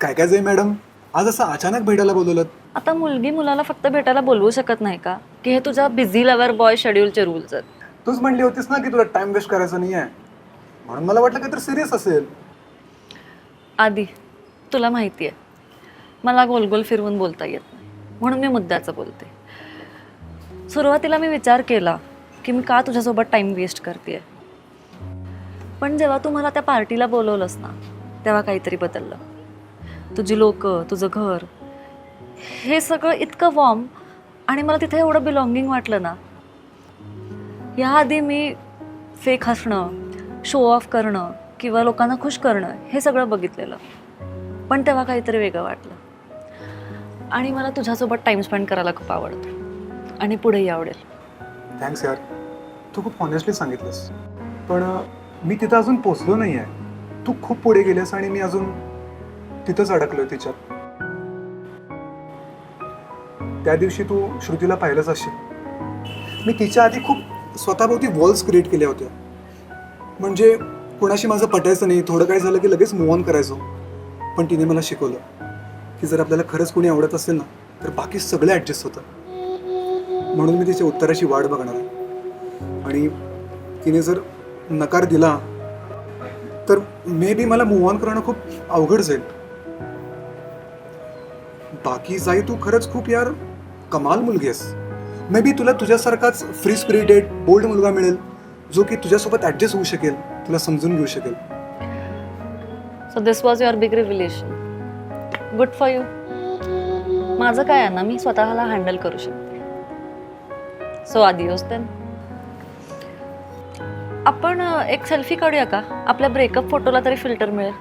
काय काय जाई मॅडम? आज असं अचानक भेटायला बोलवलं. आता मुलगी मुलाला फक्त भेटायला बोलवू शकत नाही का? की हे तुझ्या बिझी लवर बॉय शेड्यूलचे रूल्स आहेत. तूच म्हणली होतीस ना की तुला टाइम वेस्ट करायचा नाही आहे म्हणून मला वाटलं काहीतरी सिरियस असेल. आधी तुला माहिती आहे. मला गोल गोल फिरवून बोलता येत नाही. म्हणून मी मुद्द्याचं बोलते. सुरुवातीला मी विचार केला की मी का तुझ्यासोबत टाईम वेस्ट करते पण जेव्हा तू मला त्या पार्टीला बोलवलंस ना तेव्हा काहीतरी बदललं. तुझी लोक तुझं घर. हे सगळं इतकं वॉर्म आणि मला तिथे एवढं बिलॉंगिंग वाटलं ना. याआधी मी फेक हसणं शो ऑफ करणं किंवा लोकांना खुश करणं हे सगळं बघितलेलं. पण तेव्हा काहीतरी वेगळं वाटलं. आणि मला तुझ्यासोबत टाईम स्पेंड करायला खूप आवडतं. आणि पुढेही आवडेल. थँक्स यार. तू खूप ऑनेस्टली सांगितलंस. पण मी तिथं अजून पोचलो नाही आहे तू खूप पुढे गेलेस आणि मी अजून तिथंच अडकलोय तिच्यात. त्या दिवशी तू श्रुतीला पाहिलंच असशील मी तिच्या आधी खूप स्वतःभोवती वॉल्स क्रिएट केल्या होत्या. म्हणजे कोणाशी माझं पटायचं नाही थोडं काय झालं की लगेच मूव ऑन करायचो. पण तिने मला शिकवलं की जर आपल्याला खरंच कोणी आवडत असेल ना तर बाकी सगळं ॲडजस्ट होतं म्हणून मी तिच्या उत्तराची वाट बघणार आहे. आणि तिने जर नकार दिला तर मे बी मला मूव ऑन करणं खूप अवघड जाईल. बाकी जाई तू खरंच खूप यार. कमाल मुलगी आहेस. मे बी तुला तुझ्यासारखाच फ्री स्पिरिटेड बोल्ड मुलगा मिळेल जो की तुझ्यासोबत ॲडजस्ट होऊ शकेल तुला समजून घेऊ शकेल. So this was your big revelation good for you माझं काय आहे ना मी स्वतःला हँडल करू शकते. सो आधी देन आपण एक सेल्फी काढूया का? आपल्या ब्रेकअप फोटोला तरी फिल्टर मिळेल.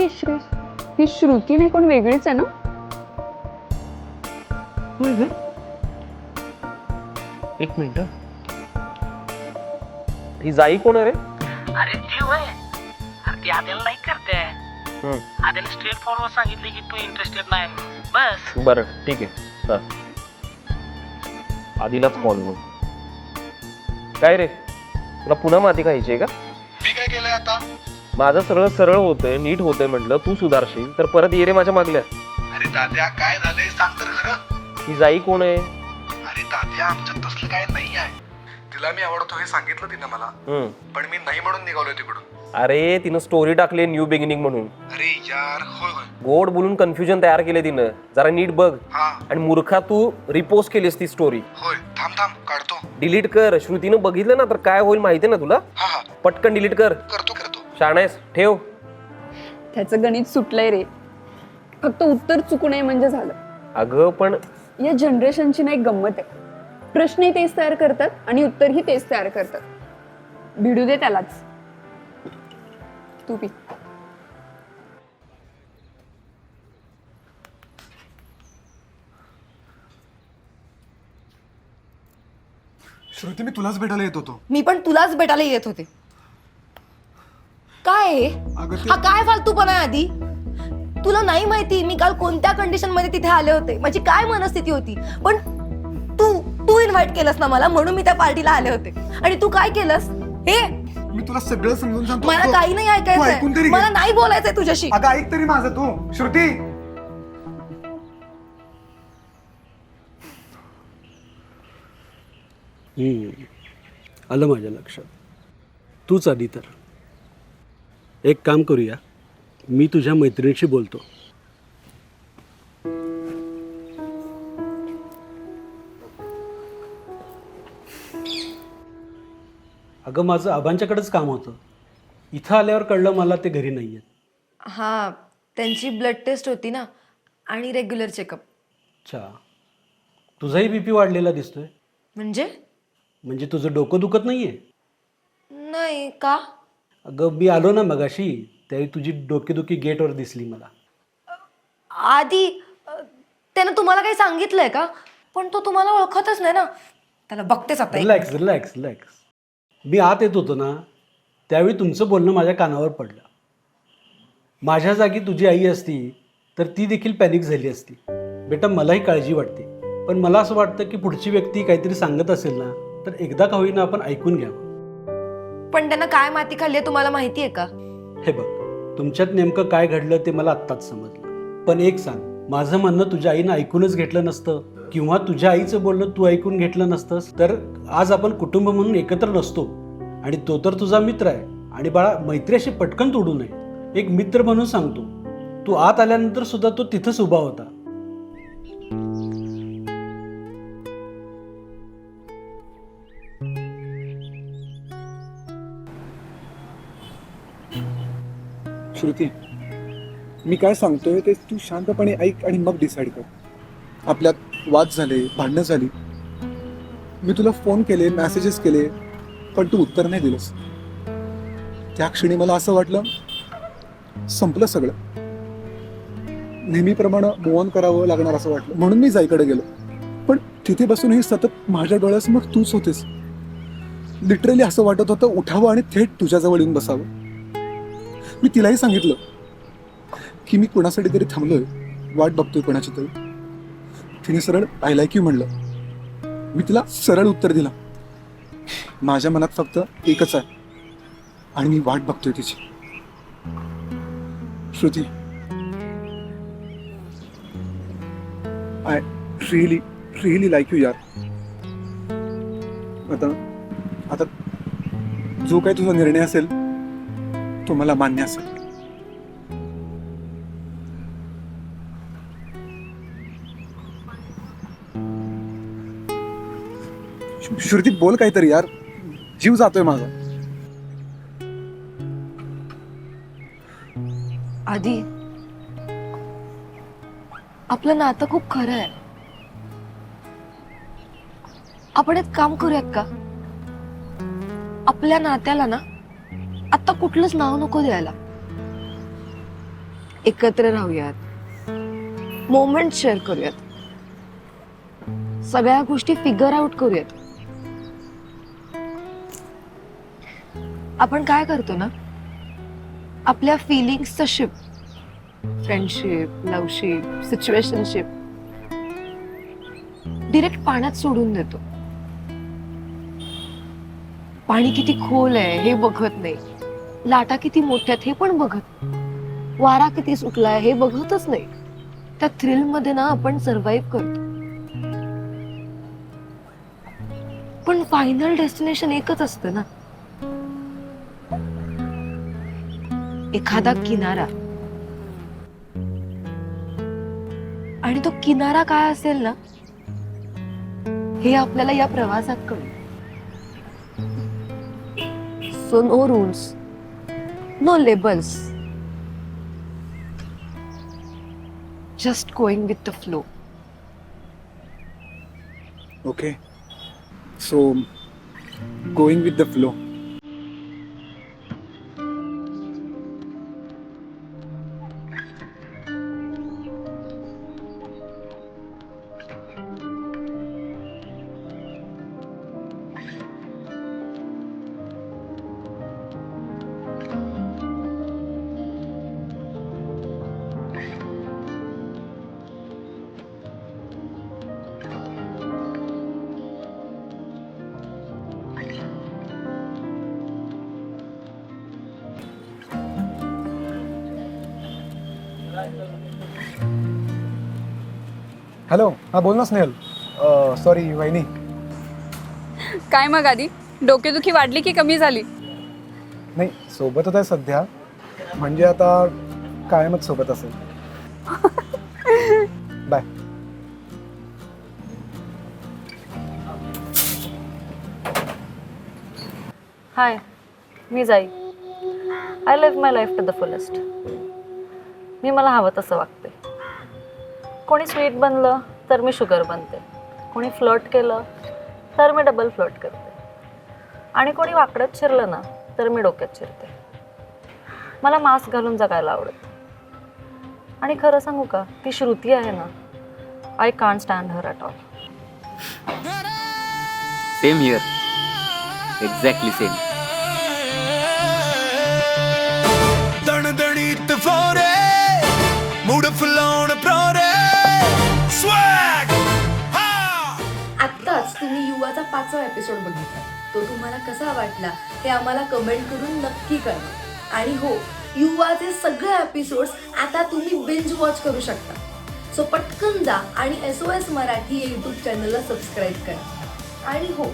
ही श्री ही श्रुती नाही कोण वेगळीच आहे ना? एक मिनिट ही. जाई कोण आहे रे? अरे ती वय अरे ती आद्याला लाईक करते. आद्याला स्ट्रेट फॉरवर्ड सांगितले की तू इंटरेस्टेड नाही. बस. बरं ठीक आहे. हा. आधीलाच कॉल मग काय रे? तुला पुन्हा माती खायची आहे का? मी काय केलंय आता? माझं सरळ सरळ होतंय नीट होतंय म्हटलं तू सुधारशील तर परत ये रे माझ्या मागल्या. अरे दाद्या काय झालंय सांग तर खरं? ही जाई कोण आहे? अरे दाद्या आमच्यात तसलं काय नाही आहे. तिला मी आवडतो हे सांगितलं तिनं मला हम्म. पण मी नाही म्हणून निघालोय तिकडून. अरे तिनं स्टोरी टाकली न्यू बिगिनिंग म्हणून. अरे यार होय होय. गोड बोलून कन्फ्युजन तयार केले तिनं. जरा नीट बघ. हा. आणि मूर्खा तू रिपोस्ट केलीस ती स्टोरी होय थांब थांब काढतो. डिलीट कर. श्रुतीनं बघितलं ना तर काय होईल माहिती ना तुला? हा हा. पटकन डिलीट कर. करतो करतो. शाणायस ठेव. त्याचं गणित सुटलंय रे. फक्त उत्तर चुकू नये म्हणजे झालं. अगं पण या जनरेशनची ना एक गंमत आहे. प्रश्नही तेच तयार करतात आणि उत्तरही तेच तयार करतात. भिडू दे त्यालाच. तू पी. श्रुती मी तुलाच भेटायला येत होतो. मी पण तुलाच भेटायला येत होते. काय हा ते काय फालतूपणा आहे आधी? तुला नाही माहिती मी काल कोणत्या कंडिशनमध्ये तिथे आले होते. माझी काय मनस्थिती होती? पण तू तू इन्व्हाइट केलंस ना मला म्हणून मी त्या पार्टीला आले होते. आणि तू काय केलंस? हे? मी तुला सगळं समजून सांगतो. मला तू- काही नाही तू ऐकून ऐकायचंय तरी घे. मला नाही बोलायचंय तुझ्याशी. अगं ऐक तरी माझं तू. श्रुती! हम्म. आलं माझ्या लक्षात. तूच आधी तर. एक काम करूया. मी तुझ्या मैत्रिणीशी बोलतो. अगं माझं आबांच्याकडेच काम होतं. इथं आल्यावर कळलं मला ते घरी नाही आहेत हा त्यांची ब्लड टेस्ट होती ना आणि रेग्युलर चेकअप अच्छा. तुझाही बी पी वाढलेला दिसतोय. म्हणजे? म्हणजे तुझं डोकं दुखत नाही आहे नाही का? अगं मी आलो ना मगाशी त्यावेळी तुझी डोकेदुखी गेटवर दिसली मला. आधी अ, त्यानं तुम्हाला काही सांगितलंय का? पण तो तुम्हाला ओळखतच नाही ना. त्याला बघतेच आता रिलॅक्स रिलॅक्स रिलॅक्स मी आत येत होतो ना त्यावेळी तुमचं बोलणं माझ्या कानावर पडलं. माझ्या जागी तुझी आई असती तर ती देखील पॅनिक झाली असती. बेटा मलाही काळजी वाटते. पण मला असं वाटतं की पुढची व्यक्ती काहीतरी सांगत असेल ना तर एकदा का होईना आपण ऐकून घ्यावं. पण त्यांना काय माती खाल्ली आहे तुम्हाला माहिती आहे का? हे बघ तुमच्यात नेमकं काय घडलं ते मला आत्ताच समजलं. पण एक सांग माझं म्हणणं तुझ्या आईनं ऐकूनच घेतलं नसतं? किंवा तुझ्या आईचं बोलणं तू ऐकून घेतलं नसतंस? तर आज आपण कुटुंब म्हणून एकत्र नसतो. आणि तो तर तुझा मित्र आहे. आणि बाळा मैत्री अशी पटकन तोडू नये. एक मित्र म्हणून सांगतो. तू आत आल्यानंतर सुद्धा तो तिथंच उभा होता. श्रुती मी काय सांगतोय ते तू शांतपणे ऐक आणि मग डिसाईड कर. आपल्यात वाद झाले भांडणं झाली. मी तुला फोन केले मेसेजेस केले पण तू उत्तर नाही दिलंस. त्या क्षणी मला असं वाटलं संपलं सगळं. नेहमीप्रमाणे मोहन करावं लागणार असं वाटलं. म्हणून मी जाईकडे गेलो. पण तिथे बसूनही सतत माझ्या डोळ्यासमोर तूच होतेस. लिटरली असं वाटत होतं उठावं आणि थेट तुझ्याजवळ येऊन बसावं. मी तिलाही सांगितलं की मी कोणासाठी तरी थांबलोय वाट बघतोय कोणाची तरी. तिने सरळ आय लाईक यू म्हणलं. मी तिला सरळ उत्तर दिलं. माझ्या मनात फक्त एकच आहे आणि मी वाट बघतोय तिची. Shruti. I really really like you यार. आता आता जो काही तुझा निर्णय असेल तुम्हाला मान्य असेल. श्रुती बोल काहीतरी यार. जीव जातोय माझा. आधी आपलं नातं खूप खरं आहे. आपण एक काम करूयात का? आपल्या नात्याला ना आता कुठलंच नाव नको द्यायला. एकत्र राहूयात. मोमेंट शेअर करूयात. सगळ्या गोष्टी फिगर आउट करूयात. आपण काय करतो ना? आपल्या फिलिंग्सचं ship friendship loveship situationship direct पाण्यात सोडून देतो. पाणी किती खोल आहे हे बघत नाही. लाटा किती मोठ्यात हे पण बघत. वारा किती सुटलाय हे बघतच नाही. त्या थ्रिलमध्ये ना आपण सर्व्हाइव्ह करतो. पण फायनल डेस्टिनेशन एकच असतं ना. एखादा किनारा. आणि तो किनारा काय असेल ना हे आपल्याला या प्रवासात कळ so no rules No labels. Just going with the flow. Okay. So, going with the flow. Hello हा बोल ना स्नेहल सॉरी वहिनी. काय मग आधी? डोकेदुखी वाढली की कमी झाली? नाही सोबतच आहे सध्या. म्हणजे आता कायमच सोबत असेल. Bye. Hi me Jai. I live my life to the fullest मी मला हवं तसं वागते. कोणी स्वीट बनलं तर मी शुगर बनते. कोणी फ्लट केलं तर मी डबल फ्लट करते. आणि कोणी वाकडत शिरलं ना तर मी डोक्यात शिरते मला मास्क घालून जगायला आवडत. आणि खरं सांगू का ती श्रुती आहे ना I can't stand her at all same here exactly same पाचवा एपिसोड बघितला. तो तुम्हाला कसा वाटला हे आम्हाला कमेंट करून नक्की कळवा. आणि हो युवाचे सगळे एपिसोड्स आता तुम्ही बिंज वॉच करू शकता. सो पटकन जा आणि एस ओ एस मराठी या यूट्यूब चॅनलला सबस्क्राईब करा. आणि हो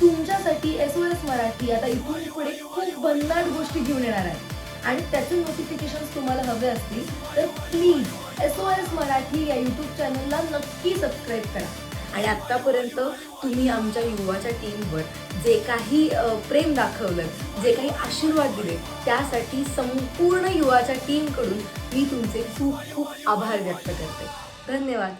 तुमच्यासाठी एस ओ एस मराठी आता इथून पुढे खूप भन्नाट गोष्टी घेऊन येणार आहे. आणि त्याचे नोटिफिकेशन तुम्हाला हवे असतील तर please S O S Marathi या यूट्यूब चॅनलला नक्की सबस्क्राईब करा. आणि आत्तापर्यंत तुम्ही आमच्या युवाच्या टीमवर जे काही प्रेम दाखवलं जे काही आशीर्वाद दिले त्यासाठी संपूर्ण युवाच्या टीमकडून मी तुमचे खूप खूप आभार व्यक्त करते. धन्यवाद.